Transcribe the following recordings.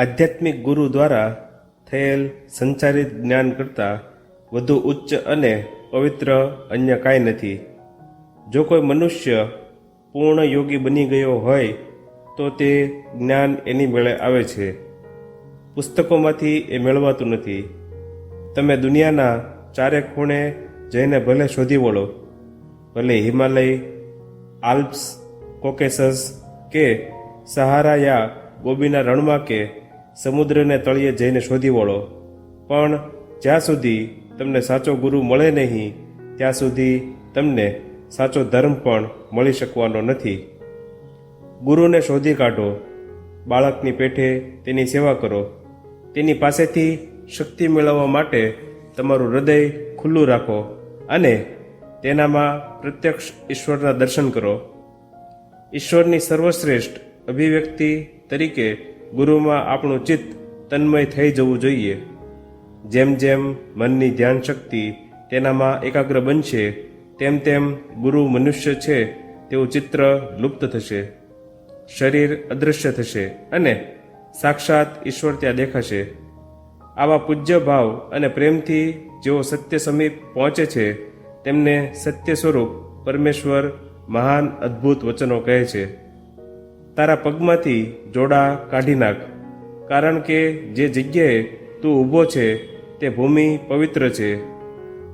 આધ્યાત્મિક ગુરુ દ્વારા થયેલ સંચારિત જ્ઞાન કરતાં વધુ ઉચ્ચ અને પવિત્ર અન્ય કાંઈ નથી. જો કોઈ મનુષ્ય પૂર્ણ યોગી બની ગયો હોય, તો તે જ્ઞાન એની મેળે આવે છે. પુસ્તકોમાંથી એ મેળવાતું નથી. તમે દુનિયાના ચારે ખૂણે જઈને ભલે શોધી વળો. ભલે હિમાલય, આલ્પ્સ, કોકેસસ કે સહારા યા ગોબીના રણમાં કે સમુદ્રને તળિયે જઈને શોધી વળો. પણ જ્યાં સુધી તમને સાચો ગુરુ મળે નહીં, ત્યાં સુધી તમને સાચો ધર્મ પણ મળી શકવાનો નથી. ગુરુને શોધી કાઢો. બાળકની પેઠે તેની સેવા કરો. તેની પાસેથી શક્તિ મેળવવા માટે તમારું હૃદય ખુલ્લું રાખો અને તેનામાં પ્રત્યક્ષ ઈશ્વરના દર્શન કરો. ઈશ્વરની સર્વશ્રેષ્ઠ અભિવ્યક્તિ તરીકે ગુરુમાં આપણું ચિત્ત તન્મય થઈ જવું જોઈએ. જેમ જેમ મનની ધ્યાન શક્તિ તેનામાં એકાગ્ર બનશે, તેમ તેમ ગુરુ મનુષ્ય છે, તેવું ચિત્ર લુપ્ત થશે. શરીર અદૃશ્ય થશે અને સાક્ષાત ઈશ્વર ત્યાં દેખાશે. આવા પૂજ્ય ભાવ અને પ્રેમથી જેઓ સત્ય સમીપ પહોંચે છે, તેમને સત્ય સ્વરૂપ પરમેશ્વર મહાન અદ્ભુત વચનો કહે છે. તારા પગમાંથી જોડા કાઢી નાખ. કારણ કે જે જગ્યાએ તું ઊભો છે, તે ભૂમિ પવિત્ર છે.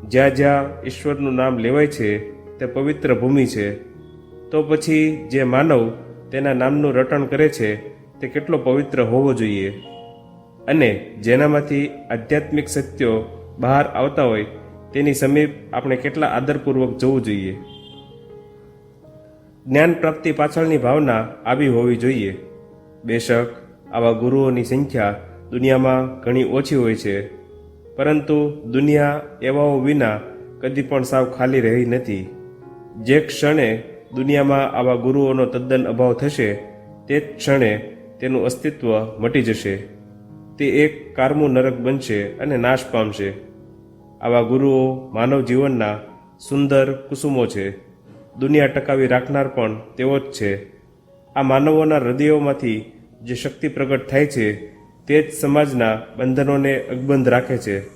જ્યાં જ્યાં ઈશ્વરનું નામ લેવાય છે, તે પવિત્ર ભૂમિ છે. તો પછી જે માનવ તેના નામનું રટણ કરે છે, તે કેટલો પવિત્ર હોવો જોઈએ? અને જેનામાંથી આધ્યાત્મિક સત્યો બહાર આવતા હોય, તેની સમીપ આપણે કેટલા આદરપૂર્વક જવું જોઈએ? જ્ઞાન પ્રાપ્તિ પાછળની ભાવના આવી હોવી જોઈએ. બેશક, આવા ગુરુઓની સંખ્યા દુનિયામાં ઘણી ઓછી હોય છે. પરંતુ દુનિયા એવાઓ વિના કદી પણ સાવ ખાલી રહી નથી. જે ક્ષણે દુનિયામાં આવા ગુરુઓનો તદ્દન અભાવ થશે, તે જ ક્ષણે તેનું અસ્તિત્વ મટી જશે. તે એક કારમું નરક બનશે અને નાશ પામશે. આવા ગુરુઓ માનવ જીવનના સુંદર કુસુમો છે. દુનિયા ટકાવી રાખનાર પણ તેઓ જ છે. આ માનવોના હૃદયોમાંથી જે શક્તિ પ્રગટ થાય છે, તે જ સમાજના બંધનોને અકબંધ રાખે છે.